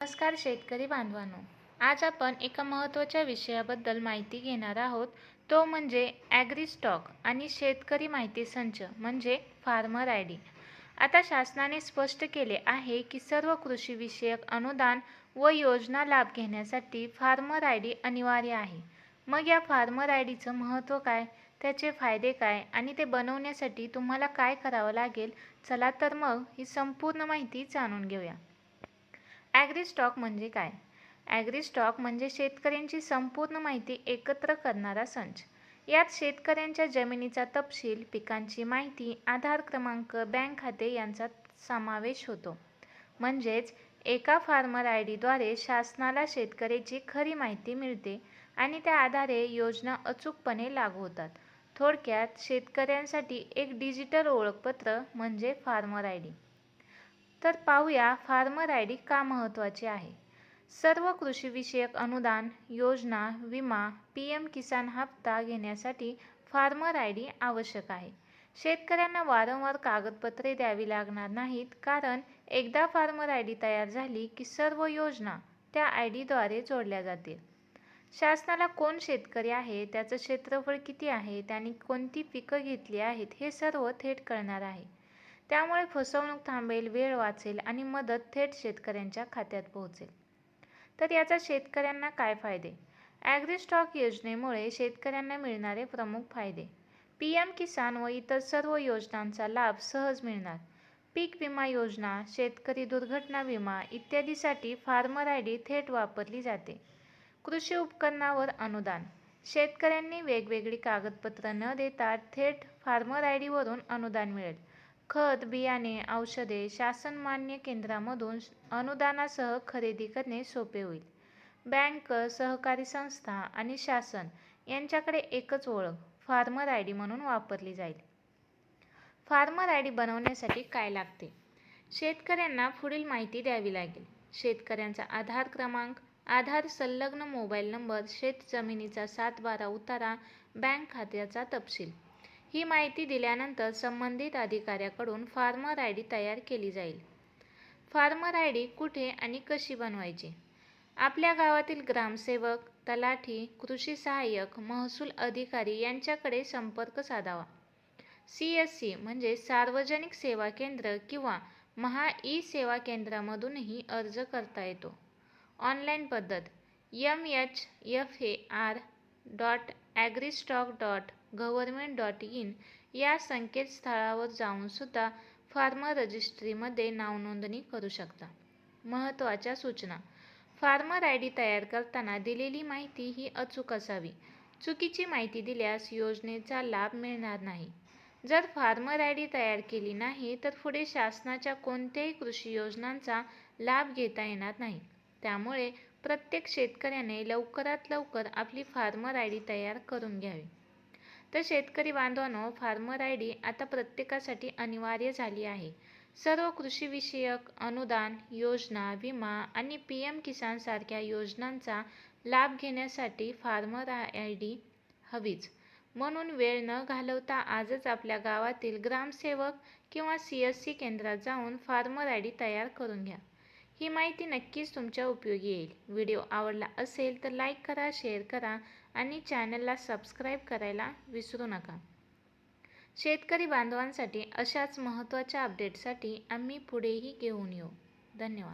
नमस्कार शेतकरी बांधवांनो. आज आपण एका महत्त्वाच्या विषयाबद्दल माहिती घेणार आहोत. तो म्हणजे ॲग्री स्टॉक आणि शेतकरी माहिती संच म्हणजे फार्मर आय डी आता शासनाने स्पष्ट केले आहे की सर्व कृषीविषयक अनुदान व योजना लाभ घेण्यासाठी फार्मर आय डी अनिवार्य आहे. मग या फार्मर आय डीचं महत्त्व काय? त्याचे फायदे काय? आणि ते बनवण्यासाठी तुम्हाला काय करावं लागेल? चला तर मग ही संपूर्ण माहिती जाणून घेऊया. ॲग्री स्टॉक म्हणजे काय? ॲग्री स्टॉक म्हणजे शेतकऱ्यांची संपूर्ण माहिती एकत्र करणारा संच. यात शेतकऱ्यांच्या जमिनीचा तपशील पिकांची माहिती आधार क्रमांक बँक खाते यांचा समावेश होतो. म्हणजेच एका फार्मर आय डीद्वारे शासनाला शेतकऱ्याची खरी माहिती मिळते आणि त्या आधारे योजना अचूकपणे लागू होतात. थोडक्यात शेतकऱ्यांसाठी एक डिजिटल ओळखपत्र म्हणजे फार्मर आय डी. तर पाहूया फार्मर आय डी का महत्त्वाची आहे. सर्व कृषीविषयक अनुदान योजना विमा पी एम किसान हप्ता घेण्यासाठी फार्मर आय डी आवश्यक आहे. शेतकऱ्यांना वारंवार कागदपत्रे द्यावी लागणार नाहीत कारण एकदा फार्मर आय डी तयार झाली की सर्व योजना त्या आय डीद्वारे जोडल्या जातील. शासनाला कोण शेतकरी आहे त्याचं क्षेत्रफळ किती आहे त्यांनी कोणती पिकं घेतली आहेत हे सर्व थेट कळणार आहे. त्यामुळे फसवणूक थांबेल वेळ वाचेल आणि मदत थेट शेतकऱ्यांच्या खात्यात पोहोचेल. तर याचा शेतकऱ्यांना काय फायदे? ॲग्री स्टॉक योजनेमुळे शेतकऱ्यांना मिळणारे प्रमुख फायदे. पी एम किसान व इतर सर्व योजनांचा लाभ सहज मिळणार. पीक विमा योजना शेतकरी दुर्घटना विमा इत्यादीसाठी फार्मर आय डी थेट वापरली जाते. कृषी उपकरणावर अनुदान. शेतकऱ्यांनी वेगवेगळी कागदपत्र न देता थेट फार्मर आय डीवरून अनुदान मिळेल. खत बियाणे औषधे शासनमान्य केंद्रामधून अनुदानासह खरेदी करणे सोपे होईल. बँक सहकारी संस्था आणि शासन यांच्याकडे एकच ओळख फार्मर आय डी म्हणून वापरली जाईल. फार्मर आय डी बनवण्यासाठी काय लागते? शेतकऱ्यांना पुढील माहिती द्यावी लागेल. शेतकऱ्यांचा आधार क्रमांक आधार संलग्न मोबाईल नंबर शेत जमिनीचा सात बारा उतारा बँक खात्याचा तपशील. ही माहिती दिल्यानंतर संबंधित अधिकाऱ्याकडून फार्मर आय डी तयार केली जाईल. फार्मर आय डी कुठे आणि कशी बनवायची? आपल्या गावातील ग्रामसेवक तलाठी कृषी सहाय्यक महसूल अधिकारी यांच्याकडे संपर्क साधावा. सी एस सी म्हणजे सार्वजनिक सेवा केंद्र किंवा महा ई सेवा केंद्रामधूनही अर्ज करता येतो. ऑनलाईन पद्धत. M H F A R dot agristack dot government dot in या संकेतस्थळावर जाऊनसुद्धा फार्मर रजिस्ट्रीमध्ये नावनोंदणी करू शकता. महत्त्वाच्या सूचना. फार्मर आय डी तयार करताना दिलेली माहिती ही अचूक असावी. चुकीची माहिती दिल्यास योजनेचा लाभ मिळणार नाही. जर फार्मर आय डी तयार केली नाही तर पुढे शासनाच्या कोणत्याही कृषी योजनांचा लाभ घेता येणार नाही. त्यामुळे प्रत्येक शेतकऱ्याने लवकरात लवकर आपली फार्मर आय डी तयार करून घ्यावी. तर शेतकरी बांधवांनो फार्मर आय डी आता प्रत्येकासाठी अनिवार्य झाली आहे. सर्व कृषीविषयक अनुदान योजना विमा आणि पी एम किसानसारख्या योजनांचा लाभ घेण्यासाठी फार्मर आय डी हवीच. म्हणून वेळ न घालवता आजच आपल्या गावातील ग्रामसेवक किंवा सी एस सी केंद्रात जाऊन फार्मर आय डी तयार करून घ्या. ही माहिती नक्कीच तुमच्या उपयोगी येईल. व्हिडिओ आवडला असेल तर लाईक करा शेअर करा आणि चॅनलला सबस्क्राईब करायला विसरू नका. शेतकरी बांधवांसाठी अशाच महत्त्वाच्या अपडेटसाठी आम्ही पुढेही घेऊन येऊ. धन्यवाद.